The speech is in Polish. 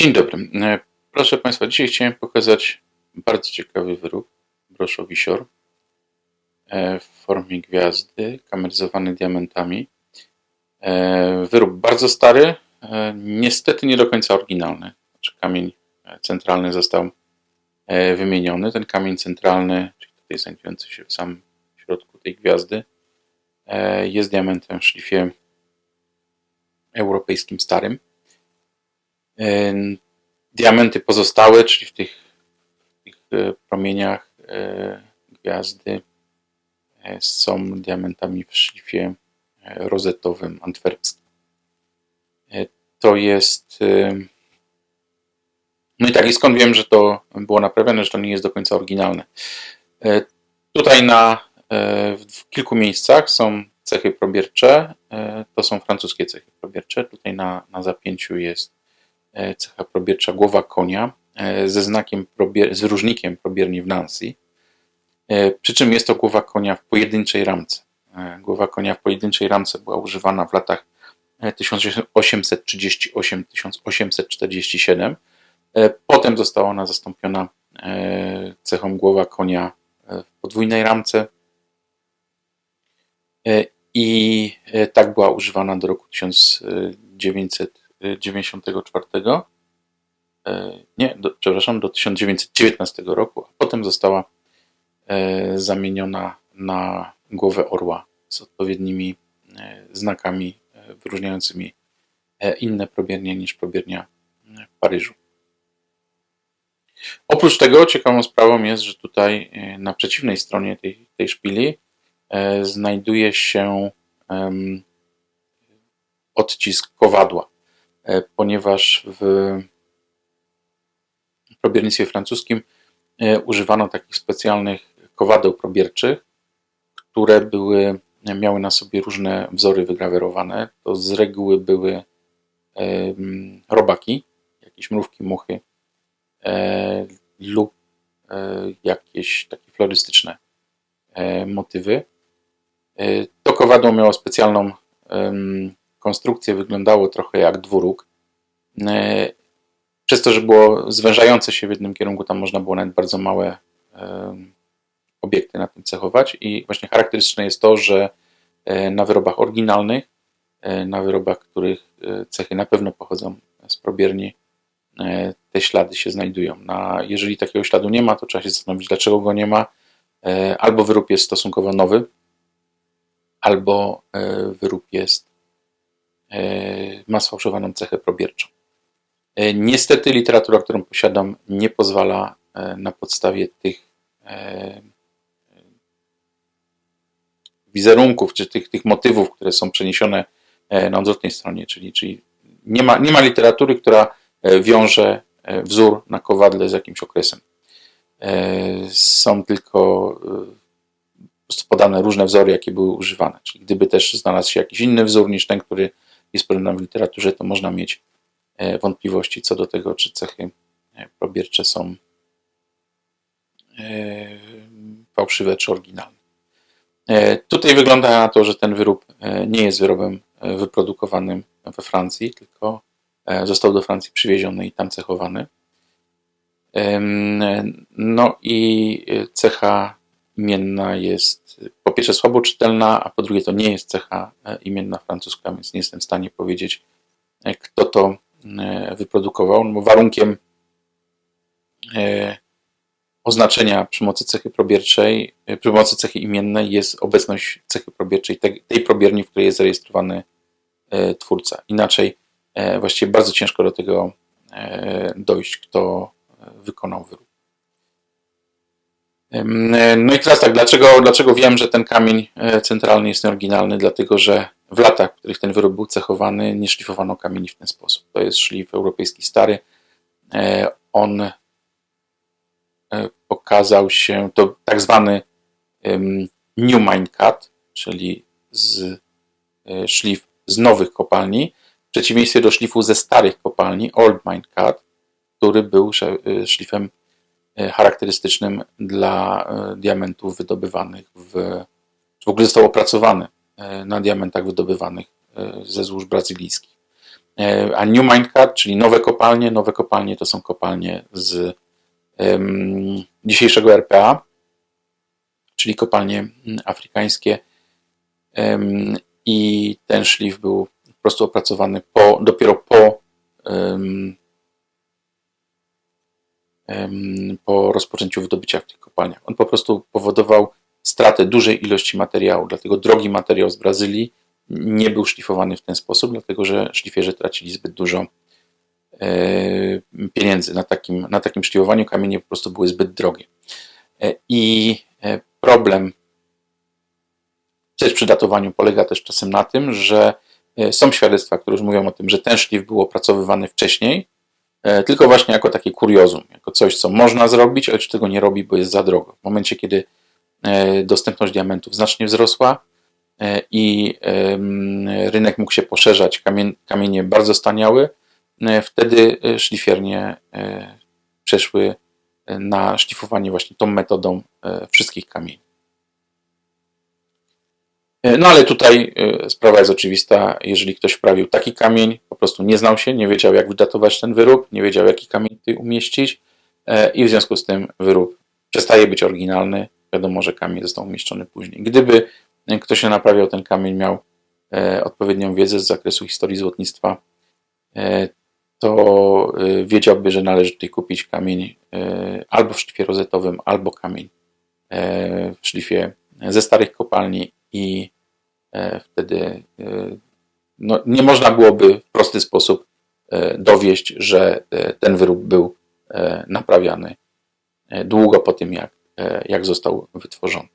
Dzień dobry. E, Proszę Państwa, dzisiaj chciałem pokazać bardzo ciekawy wyrób, broszowisior e, w formie gwiazdy, kameryzowany diamentami. E, Wyrób bardzo stary, niestety nie do końca oryginalny. Znaczy kamień centralny został wymieniony. Ten kamień centralny, czyli tutaj znajdujący się w samym środku tej gwiazdy, jest diamentem w szlifie europejskim starym. Diamenty pozostałe, czyli w tych, w tych e, promieniach e, gwiazdy, e, są diamentami w szlifie rozetowym antwerpskim. To jest. No i tak, i skąd wiem, że to było naprawione, że to nie jest do końca oryginalne. Tutaj na, w kilku miejscach są cechy probiercze. To są francuskie cechy probiercze. Tutaj na, na zapięciu jest E, cecha probiercza głowa konia e, ze znakiem probier- z różnikiem probierni w Nancy. E, przy czym jest to głowa konia w pojedynczej ramce. Głowa konia w pojedynczej ramce była używana w latach 1838-1847. Potem została ona zastąpiona cechą głowa konia w podwójnej ramce i tak była używana do roku 1900 94. E, nie, do, przepraszam, do 1919 roku, a potem została e, zamieniona na głowę orła z odpowiednimi e, znakami wyróżniającymi inne probiernie niż probiernia w Paryżu. Oprócz tego ciekawą sprawą jest, że tutaj na przeciwnej stronie tej, tej szpili znajduje się odcisk kowadła ponieważ w probiernictwie francuskim e, używano takich specjalnych kowadeł probierczych, które były, miały na sobie różne wzory wygrawerowane. To z reguły były em, robaki, jakieś mrówki, muchy e, lub e, jakieś takie florystyczne e, motywy. E, To kowadło miało specjalną em, konstrukcję, wyglądało trochę jak dwuróg. E, Przez to, że było zwężające się w jednym kierunku, tam można było nawet bardzo małe em, obiekty na tym cechować. I właśnie charakterystyczne jest to, że e, na wyrobach oryginalnych, e, na wyrobach, których e, cechy na pewno pochodzą z probierni, e, te ślady się znajdują. Na, jeżeli takiego śladu nie ma, to trzeba się zastanowić, dlaczego go nie ma. E, Albo wyrób jest stosunkowo nowy, albo e, wyrób jest, e, ma sfałszowaną cechę probierczą. E, Niestety literatura, którą posiadam, nie pozwala e, na podstawie tych e, wizerunków, czy tych, tych motywów, które są przeniesione e, na odwrotnej stronie, czyli, czyli nie, ma, nie ma literatury, która e, wiąże e, wzór na kowadle z jakimś okresem. E, Są tylko e, podane różne wzory, jakie były używane. Czyli gdyby też znalazł się jakiś inny wzór niż ten, który jest podany w literaturze, to można mieć e, wątpliwości co do tego, czy cechy e, probiercze są e, fałszywe czy oryginalne. Tutaj wygląda na to, że ten wyrób nie jest wyrobem wyprodukowanym we Francji, tylko został do Francji przywieziony i tam cechowany. No i cecha imienna jest po pierwsze słabo czytelna, a po drugie to nie jest cecha e, imienna francuska, więc nie jestem w stanie powiedzieć, e, kto to e, wyprodukował. No warunkiem oznaczenia przy pomocy cechy probierczej, przy pomocy cechy imiennej jest obecność cechy probierczej tej, tej probierni, w której jest zarejestrowany twórca. Inaczej właściwie bardzo ciężko do tego dojść, kto wykonał wyrób. E, No i teraz tak, dlaczego, dlaczego wiem, że ten kamień e, centralny jest nieoryginalny? Dlatego, że w latach, w których ten wyrób był cechowany, nie szlifowano kamieni w ten sposób. To jest szlif europejski stary. E, On pokazał się, to tak zwany new mine cut, czyli z, szlif z nowych kopalni, w przeciwieństwie do szlifu ze starych kopalni, old mine cut, który był szlifem charakterystycznym dla e, diamentów wydobywanych w, w ogóle został opracowany e, na diamentach wydobywanych e, ze złóż brazylijskich. E, a New Minecart, czyli nowe kopalnie, nowe kopalnie to są kopalnie z um, dzisiejszego RPA, czyli kopalnie afrykańskie. Um, I ten szlif był po prostu opracowany po, dopiero po, um, po rozpoczęciu wydobycia w tych kopalniach. On po prostu powodował stratę dużej ilości materiału, dlatego drogi materiał z Brazylii nie był szlifowany w ten sposób, dlatego że szlifierze tracili zbyt dużo e, pieniędzy na takim, na takim szlifowaniu. Kamienie po prostu były zbyt drogie. E, I e, problem też przy datowaniu polega też czasem na tym, że są świadectwa, które już mówią o tym, że ten szlif był opracowywany wcześniej, tylko właśnie jako takie kuriozum, jako coś, co można zrobić, ale tego nie robi, bo jest za drogo. W momencie, kiedy dostępność diamentów znacznie wzrosła, E, i rynek mógł się poszerzać, kamienie bardzo staniały, e, wtedy e, szlifiernie przeszły na szlifowanie właśnie tą metodą wszystkich kamieni. No ale tutaj sprawa jest oczywista, jeżeli ktoś wprawił taki kamień, po prostu nie znał się, nie wiedział jak wydatować ten wyrób, nie wiedział jaki kamień tutaj umieścić i w związku z tym wyrób przestaje być oryginalny, wiadomo, że kamień został umieszczony później. Gdyby kto się naprawiał ten kamień, miał e, odpowiednią wiedzę z zakresu historii złotnictwa, e, to e, wiedziałby, że należy tutaj kupić kamień albo w szlifie rozetowym, albo kamień w szlifie ze starych kopalni i wtedy no, nie można byłoby w prosty sposób dowieść, że ten wyrób był naprawiany długo po tym, jak, jak został wytworzony.